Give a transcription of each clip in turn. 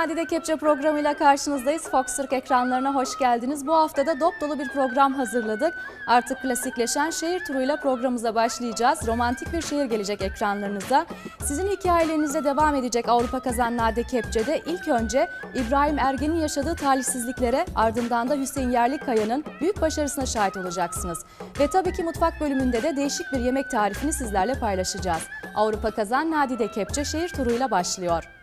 Nadide Kepçe programıyla karşınızdayız. Fox Türk ekranlarına hoş geldiniz. Bu haftada dop dolu bir program hazırladık. Artık klasikleşen şehir turuyla programımıza başlayacağız. Romantik bir şehir gelecek ekranlarınıza. Sizin hikayelerinizle devam edecek Avrupa Kazan Nadide Kepçe'de ilk önce İbrahim Ergen'in yaşadığı talihsizliklere ardından da Hüseyin Yerlikaya'nın büyük başarısına şahit olacaksınız. Ve tabii ki mutfak bölümünde de değişik bir yemek tarifini sizlerle paylaşacağız. Avrupa Kazan Nadide Kepçe şehir turuyla başlıyor.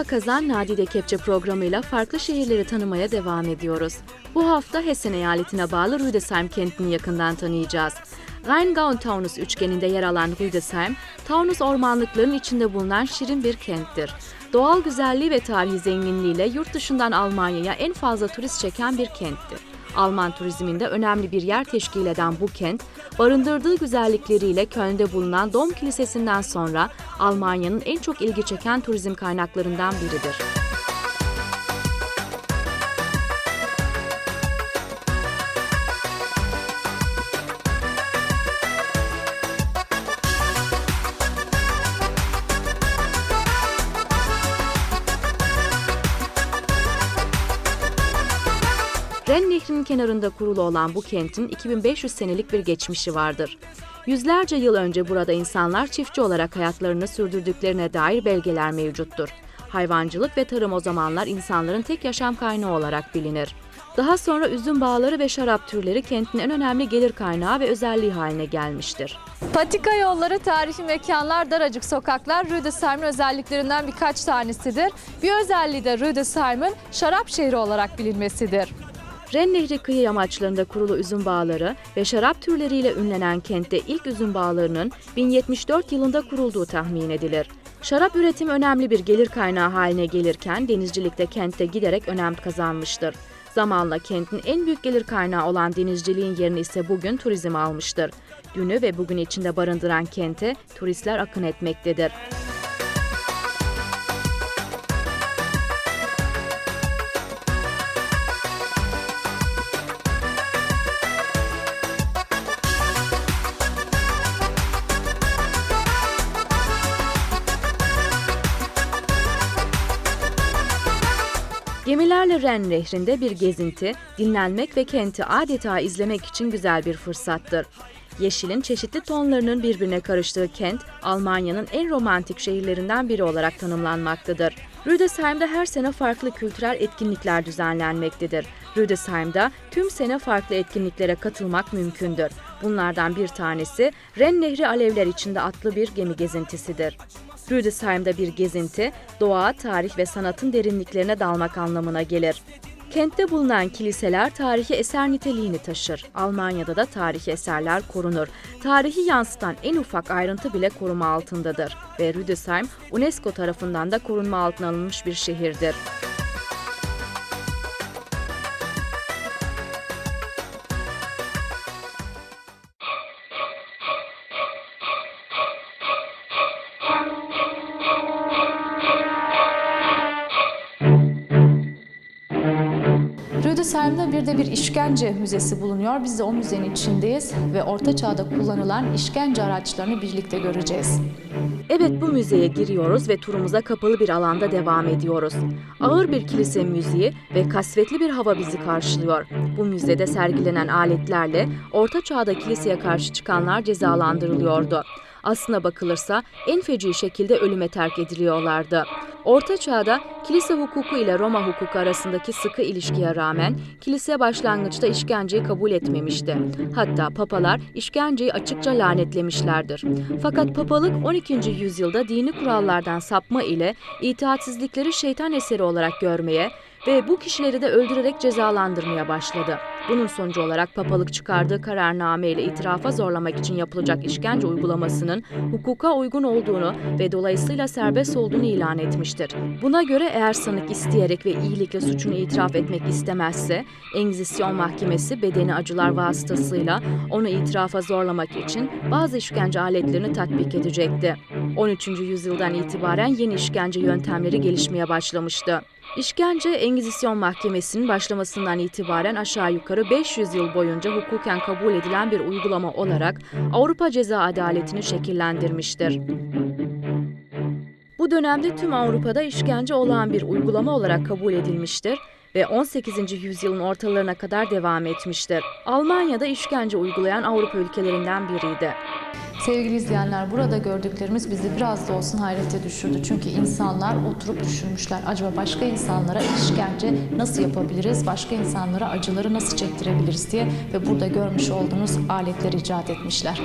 Avrupa Kazan Nadide Kepçe programıyla farklı şehirleri tanımaya devam ediyoruz. Bu hafta Hessen eyaletine bağlı Rüdesheim kentini yakından tanıyacağız. Rheingau-Taunus üçgeninde yer alan Rüdesheim, Taunus ormanlıklarının içinde bulunan şirin bir kenttir. Doğal güzelliği ve tarihi zenginliğiyle yurt dışından Almanya'ya en fazla turist çeken bir kenttir. Alman turizminde önemli bir yer teşkil eden bu kent, barındırdığı güzellikleriyle Köln'de bulunan Dom Kilisesi'nden sonra Almanya'nın en çok ilgi çeken turizm kaynaklarından biridir. Ren Nehri'nin kenarında kurulu olan bu kentin 2500 senelik bir geçmişi vardır. Yüzlerce yıl önce burada insanlar çiftçi olarak hayatlarını sürdürdüklerine dair belgeler mevcuttur. Hayvancılık ve tarım o zamanlar insanların tek yaşam kaynağı olarak bilinir. Daha sonra üzüm bağları ve şarap türleri kentin en önemli gelir kaynağı ve özelliği haline gelmiştir. Patika yolları, tarihi mekanlar, daracık sokaklar Rüdesheim'in özelliklerinden birkaç tanesidir. Bir özelliği de Rüdesheim'in şarap şehri olarak bilinmesidir. Ren Nehri kıyı yamaçlarında kurulu üzüm bağları ve şarap türleriyle ünlenen kentte ilk üzüm bağlarının 1074 yılında kurulduğu tahmin edilir. Şarap üretimi önemli bir gelir kaynağı haline gelirken denizcilikte kentte giderek önem kazanmıştır. Zamanla kentin en büyük gelir kaynağı olan denizciliğin yerini ise bugün turizm almıştır. Dünü ve bugün içinde barındıran kente turistler akın etmektedir. Gemilerle Ren Nehri'nde bir gezinti, dinlenmek ve kenti adeta izlemek için güzel bir fırsattır. Yeşilin çeşitli tonlarının birbirine karıştığı kent, Almanya'nın en romantik şehirlerinden biri olarak tanımlanmaktadır. Rüdesheim'de her sene farklı kültürel etkinlikler düzenlenmektedir. Rüdesheim'da tüm sene farklı etkinliklere katılmak mümkündür. Bunlardan bir tanesi Ren Nehri Alevler içinde adlı bir gemi gezintisidir. Rüdesheim'de bir gezinti, doğa, tarih ve sanatın derinliklerine dalmak anlamına gelir. Kentte bulunan kiliseler tarihi eser niteliğini taşır. Almanya'da da tarihi eserler korunur. Tarihi yansıtan en ufak ayrıntı bile koruma altındadır. Ve Rüdesheim, UNESCO tarafından da korunma altına alınmış bir şehirdir. Rüdesheim'de bir de bir işkence müzesi bulunuyor. Biz de o müzenin içindeyiz ve Orta Çağ'da kullanılan işkence araçlarını birlikte göreceğiz. Evet bu müzeye giriyoruz ve turumuza kapalı bir alanda devam ediyoruz. Ağır bir kilise müziği ve kasvetli bir hava bizi karşılıyor. Bu müzede sergilenen aletlerle Orta Çağ'da kiliseye karşı çıkanlar cezalandırılıyordu. Aslına bakılırsa en feci şekilde ölüme terk ediliyorlardı. Orta Çağ'da kilise hukuku ile Roma hukuku arasındaki sıkı ilişkiye rağmen kilise başlangıçta işkenceyi kabul etmemişti. Hatta papalar işkenceyi açıkça lanetlemişlerdir. Fakat papalık 12. yüzyılda dini kurallardan sapma ile itaatsizlikleri şeytan eseri olarak görmeye ve bu kişileri de öldürerek cezalandırmaya başladı. Bunun sonucu olarak papalık çıkardığı kararname ile itirafa zorlamak için yapılacak işkence uygulamasının hukuka uygun olduğunu ve dolayısıyla serbest olduğunu ilan etmiştir. Buna göre eğer sanık isteyerek ve iyilikle suçunu itiraf etmek istemezse, Engizisyon Mahkemesi bedeni acılar vasıtasıyla onu itirafa zorlamak için bazı işkence aletlerini tatbik edecekti. 13. yüzyıldan itibaren yeni işkence yöntemleri gelişmeye başlamıştı. İşkence, Engizisyon Mahkemesi'nin başlamasından itibaren aşağı yukarı 500 yıl boyunca hukuken kabul edilen bir uygulama olarak Avrupa ceza adaletini şekillendirmiştir. Bu dönemde tüm Avrupa'da işkence olağan bir uygulama olarak kabul edilmiştir ve 18. yüzyılın ortalarına kadar devam etmiştir. Almanya'da işkence uygulayan Avrupa ülkelerinden biriydi. Sevgili izleyenler burada gördüklerimiz bizi biraz da olsun hayrete düşürdü. Çünkü insanlar oturup düşünmüşler. Acaba başka insanlara işkence nasıl yapabiliriz? Başka insanlara acıları nasıl çektirebiliriz diye ve burada görmüş olduğunuz aletleri icat etmişler.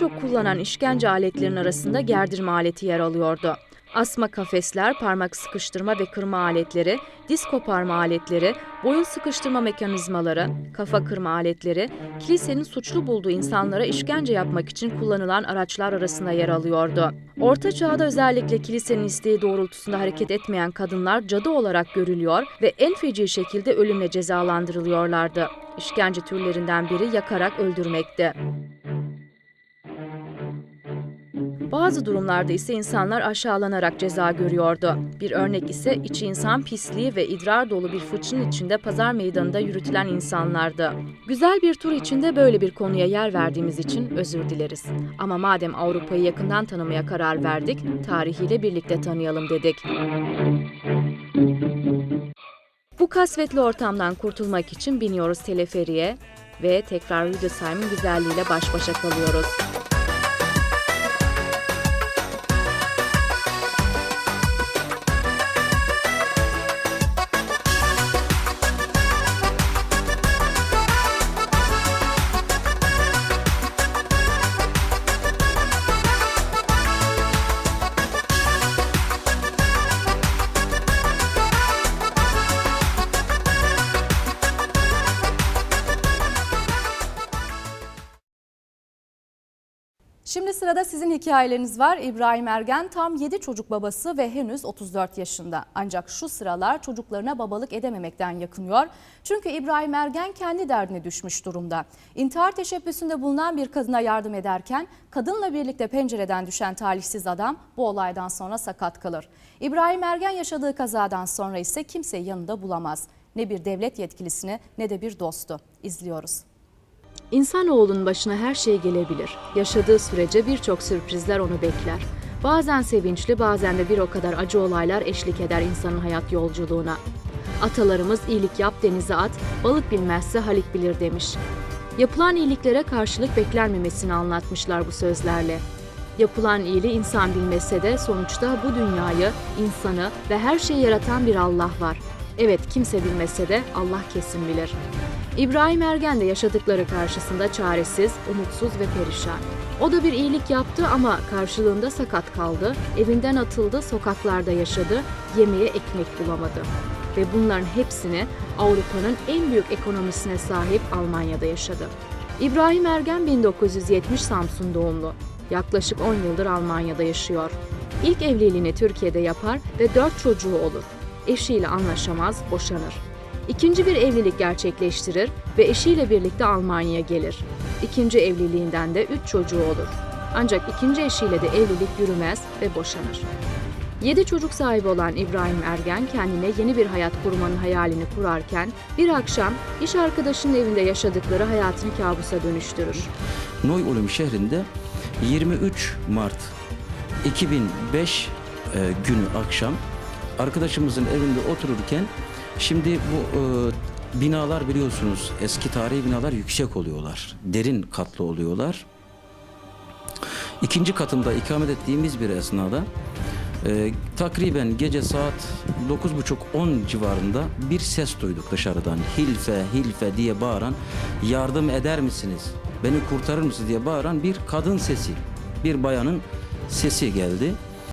Çok kullanılan işkence aletlerinin arasında gerdirme aleti yer alıyordu. Asma kafesler, parmak sıkıştırma ve kırma aletleri, diz koparma aletleri, boyun sıkıştırma mekanizmaları, kafa kırma aletleri, kilisenin suçlu bulduğu insanlara işkence yapmak için kullanılan araçlar arasında yer alıyordu. Orta çağda özellikle kilisenin isteği doğrultusunda hareket etmeyen kadınlar cadı olarak görülüyor ve en feci şekilde ölümle cezalandırılıyorlardı. İşkence türlerinden biri yakarak öldürmekti. Bazı durumlarda ise insanlar aşağılanarak ceza görüyordu. Bir örnek ise içi insan pisliği ve idrar dolu bir fıçının içinde pazar meydanında yürütülen insanlardı. Güzel bir tur içinde böyle bir konuya yer verdiğimiz için özür dileriz. Ama madem Avrupa'yı yakından tanımaya karar verdik, tarihiyle birlikte tanıyalım dedik. Bu kasvetli ortamdan kurtulmak için biniyoruz teleferiye ve tekrar Rüdesheim'in güzelliğiyle baş başa kalıyoruz. Sırada sizin hikayeleriniz var. İbrahim Ergen tam 7 çocuk babası ve henüz 34 yaşında. Ancak şu sıralar çocuklarına babalık edememekten yakınıyor. Çünkü İbrahim Ergen kendi derdine düşmüş durumda. İntihar teşebbüsünde bulunan bir kadına yardım ederken kadınla birlikte pencereden düşen talihsiz adam bu olaydan sonra sakat kalır. İbrahim Ergen yaşadığı kazadan sonra ise kimseyi yanında bulamaz. Ne bir devlet yetkilisini ne de bir dostu. İzliyoruz. İnsanoğlunun başına her şey gelebilir. Yaşadığı sürece birçok sürprizler onu bekler. Bazen sevinçli, bazen de bir o kadar acı olaylar eşlik eder insanın hayat yolculuğuna. Atalarımız iyilik yap denize at, balık bilmezse halik bilir demiş. Yapılan iyiliklere karşılık beklenmemesini anlatmışlar bu sözlerle. Yapılan iyiliği insan bilmese de sonuçta bu dünyayı, insanı ve her şeyi yaratan bir Allah var. Evet kimse bilmese de Allah kesin bilir. İbrahim Ergen de yaşadıkları karşısında çaresiz, umutsuz ve perişan. O da bir iyilik yaptı ama karşılığında sakat kaldı, evinden atıldı, sokaklarda yaşadı, yemeğe ekmek bulamadı. Ve bunların hepsini Avrupa'nın en büyük ekonomisine sahip Almanya'da yaşadı. İbrahim Ergen 1970 Samsun doğumlu. Yaklaşık 10 yıldır Almanya'da yaşıyor. İlk evliliğini Türkiye'de yapar ve 4 çocuğu olur. Eşiyle anlaşamaz, boşanır. İkinci bir evlilik gerçekleştirir ve eşiyle birlikte Almanya'ya gelir. İkinci evliliğinden de üç çocuğu olur. Ancak ikinci eşiyle de evlilik yürümez ve boşanır. Yedi çocuk sahibi olan İbrahim Ergen kendine yeni bir hayat kurmanın hayalini kurarken bir akşam iş arkadaşının evinde yaşadıkları hayatını kabusa dönüştürür. Neu-Ulm şehrinde 23 Mart 2005 e, günü akşam arkadaşımızın evinde otururken şimdi bu e, binalar biliyorsunuz eski tarihi binalar yüksek oluyorlar. Derin katlı oluyorlar. İkinci katında ikamet ettiğimiz bir esnada e, takriben gece saat 9.30-10 civarında bir ses duyduk dışarıdan. Hilfe, hilfe diye bağıran, yardım eder misiniz, beni kurtarır mısınız diye bağıran bir kadın sesi, bir bayanın sesi geldi.